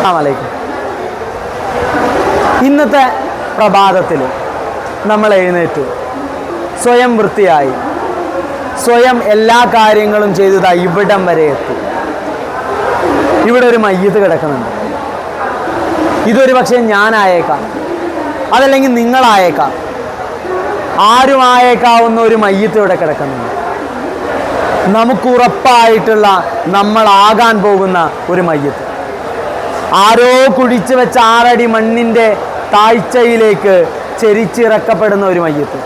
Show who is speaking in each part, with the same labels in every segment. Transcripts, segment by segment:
Speaker 1: അസ്സലാമലൈക്കും. ഇന്നത്തെ പ്രഭാതത്തിൽ നമ്മൾ എഴുന്നേറ്റു. സ്വയം വൃത്തിയായി. സ്വയം എല്ലാ കാര്യങ്ങളും ചെയ്തതാ ഇവിടം വരെ എത്തി. ഇവിടെ ഒരു മയ്യത്ത് കിടക്കുന്നുണ്ട്. ഇതൊരു പക്ഷേ ഞാനായേക്കാം. അതല്ലെങ്കിൽ നിങ്ങളായേക്കാം. ആരുമായേക്കാവുന്ന ഒരു മയ്യത്ത് ഇവിടെ കിടക്കുന്നുണ്ട്. നമുക്ക് ഉറപ്പായിട്ടുള്ള നമ്മളാകാൻ പോകുന്ന ഒരു മയ്യത്ത് ആരോ കുഴിച്ചു വെച്ച ആറടി മണ്ണിന്റെ താഴ്ചയിലേക്ക് ചെരിച്ചിറക്കപ്പെടുന്ന ഒരു മയ്യത്ത്.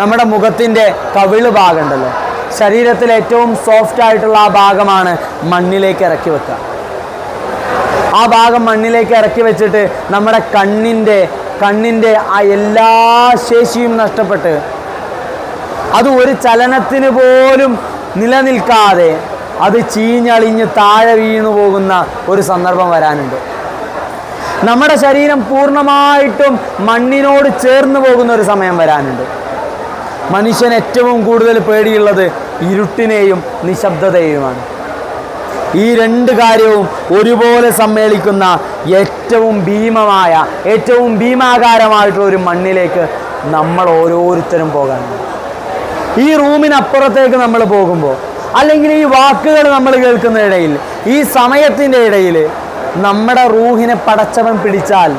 Speaker 1: നമ്മുടെ മുഖത്തിന്റെ കവിൾ ഭാഗമുണ്ടല്ലോ. ശരീരത്തിൽ ഏറ്റവും സോഫ്റ്റ് ആയിട്ടുള്ള ആ ഭാഗമാണ് മണ്ണിലേക്ക് ഇറക്കി വെക്കുക. ആ ഭാഗം മണ്ണിലേക്ക് ഇറക്കി വെച്ചിട്ട് നമ്മുടെ കണ്ണിന്റെ കണ്ണിന്റെ ആ എല്ലാ ശേഷിയും നഷ്ടപ്പെട്ട് അത് ഒരു ചലനത്തിന് പോലും നിലനിൽക്കാതെ അത് ചീഞ്ഞളിഞ്ഞ് താഴെ വീണു പോകുന്ന ഒരു സന്ദർഭം വരാനുണ്ട്. നമ്മുടെ ശരീരം പൂർണമായിട്ടും മണ്ണിനോട് ചേർന്ന് പോകുന്ന ഒരു സമയം വരാനുണ്ട്. മനുഷ്യൻ ഏറ്റവും കൂടുതൽ പേടിയുള്ളത് ഇരുട്ടിനെയും നിശബ്ദതയുമാണ് ഈ രണ്ട് കാര്യവും ഒരുപോലെ സമ്മേളിക്കുന്ന ഏറ്റവും ഭീമമായ ഏറ്റവും ഭീമാകാരമായിട്ടുള്ള ഒരു മണ്ണിലേക്ക് നമ്മൾ ഓരോരുത്തരും പോകാനുണ്ട്. ഈ റൂമിനപ്പുറത്തേക്ക് നമ്മൾ പോകുമ്പോൾ അല്ലെങ്കിൽ ഈ വാക്കുകൾ നമ്മൾ കേൾക്കുന്ന ഇടയിൽ ഈ സമയത്തിന്റെ ഇടയിൽ നമ്മുടെ റൂഹിനെ പടച്ചവൻ പിടിച്ചാൽ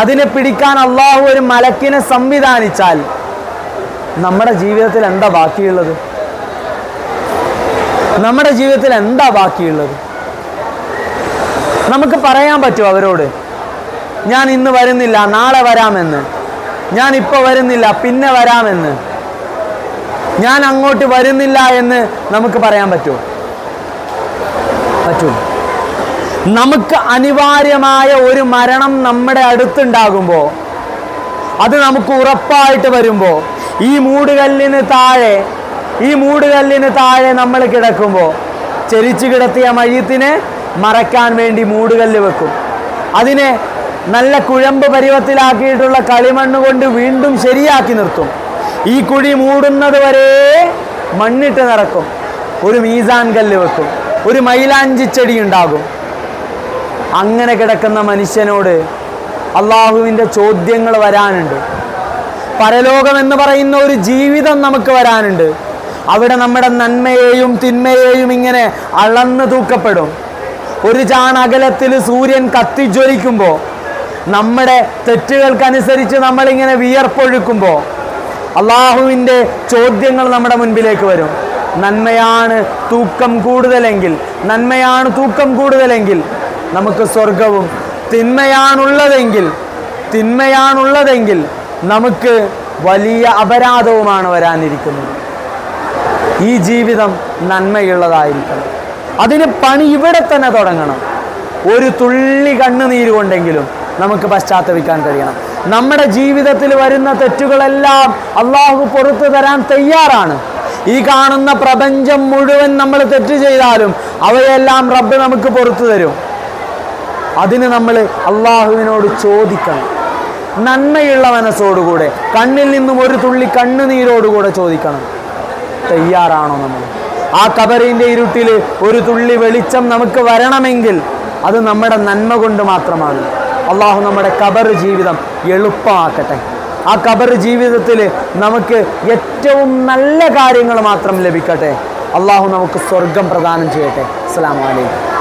Speaker 1: അതിനെ പിടിക്കാൻ അള്ളാഹു ഒരു മലക്കിനെ സംവിധാനിച്ചാൽ നമ്മുടെ ജീവിതത്തിൽ എന്താ ബാക്കിയുള്ളത്? നമ്മുടെ ജീവിതത്തിൽ എന്താ ബാക്കിയുള്ളത്? നമുക്ക് പറയാൻ പറ്റുമോ അവരോട് ഞാൻ ഇന്ന് വരുന്നില്ല നാളെ വരാമെന്ന്. ഞാൻ ഇപ്പോൾ വരുന്നില്ല പിന്നെ വരാമെന്ന്. ഞാൻ അങ്ങോട്ട് വരുന്നില്ല എന്ന് നമുക്ക് പറയാൻ പറ്റുമോ പറ്റൂ. നമുക്ക് അനിവാര്യമായ ഒരു മരണം നമ്മുടെ അടുത്തുണ്ടാകുമ്പോൾ അത് നമുക്ക് ഉറപ്പായിട്ട് വരുമ്പോൾ ഈ മൂടുകല്ലിന് താഴെ ഈ മൂടുകല്ലിന് താഴെ നമ്മൾ കിടക്കുമ്പോൾ ചെരിച്ചു കിടത്തിയ മഴയത്തിനെ മറക്കാൻ വേണ്ടി മൂടുകല്ല് വെക്കും. അതിനെ നല്ല കുഴമ്പ് പരുവത്തിലാക്കിയിട്ടുള്ള കളിമണ്ണ് കൊണ്ട് വീണ്ടും ശരിയാക്കി നിർത്തും. ഈ കുഴി മൂടുന്നത് വരെ മണ്ണിട്ട് നിറക്കും. ഒരു മീസാൻ കല്ല് വെക്കും. ഒരു മൈലാഞ്ചി ചെടി ഉണ്ടാകും. അങ്ങനെ കിടക്കുന്ന മനുഷ്യനോട് അള്ളാഹുവിന്റെ ചോദ്യങ്ങൾ വരാനുണ്ട്. പരലോകം എന്ന് പറയുന്ന ഒരു ജീവിതം നമുക്ക് വരാനുണ്ട്. അവിടെ നമ്മുടെ നന്മയെയും തിന്മയെയും ഇങ്ങനെ അളന്ന് തൂക്കപ്പെടും. ഒരു ചാൺ അകലത്തിൽ സൂര്യൻ കത്തിജ്വലിക്കുമ്പോൾ നമ്മുടെ തെറ്റുകൾക്കനുസരിച്ച് നമ്മളിങ്ങനെ വിയർപ്പൊഴുക്കുമ്പോൾ അള്ളാഹുവിന്റെ ചോദ്യങ്ങൾ നമ്മുടെ മുൻപിലേക്ക് വരും. നന്മയാണ് തൂക്കം കൂടുതലെങ്കിൽ നന്മയാണ് തൂക്കം കൂടുതലെങ്കിൽ നമുക്ക് സ്വർഗവും തിന്മയാണുള്ളതെങ്കിൽ തിന്മയാണുള്ളതെങ്കിൽ നമുക്ക് വലിയ അപരാധവുമാണ് വരാനിരിക്കുന്നത്. ഈ ജീവിതം നന്മയുള്ളതായിരിക്കണം. അതിന് പണി ഇവിടെ തന്നെ തുടങ്ങണം. ഒരു തുള്ളി കണ്ണുനീര് കൊണ്ടെങ്കിലും നമുക്ക് പശ്ചാത്തപിക്കാൻ കഴിയണം. നമ്മുടെ ജീവിതത്തിൽ വരുന്ന തെറ്റുകളെല്ലാം അള്ളാഹു പുറത്തു തരാൻ തയ്യാറാണ്. ഈ കാണുന്ന പ്രപഞ്ചം മുഴുവൻ നമ്മൾ തെറ്റ് ചെയ്താലും അവയെല്ലാം റബ്ബ് നമുക്ക് പുറത്തു തരും. അതിന് നമ്മൾ അള്ളാഹുവിനോട് ചോദിക്കണം. നന്മയുള്ള മനസ്സോടുകൂടെ കണ്ണിൽ നിന്നും ഒരു തുള്ളി കണ്ണുനീരോടുകൂടെ ചോദിക്കണം. തയ്യാറാണോ നമ്മൾ? ആ കബറിന്റെ ഇരുട്ടിൽ ഒരു തുള്ളി വെളിച്ചം നമുക്ക് വരണമെങ്കിൽ അത് നമ്മുടെ നന്മ കൊണ്ട് മാത്രമാണ്. അള്ളാഹു നമ്മുടെ കബർ ജീവിതം എളുപ്പമാക്കട്ടെ ആ കബർ ജീവിതത്തിൽ നമുക്ക് ഏറ്റവും നല്ല കാര്യങ്ങൾ മാത്രം ലഭിക്കട്ടെ. അള്ളാഹു നമുക്ക് സ്വർഗം പ്രദാനം ചെയ്യട്ടെ. അസ്സാം വലൈക്കും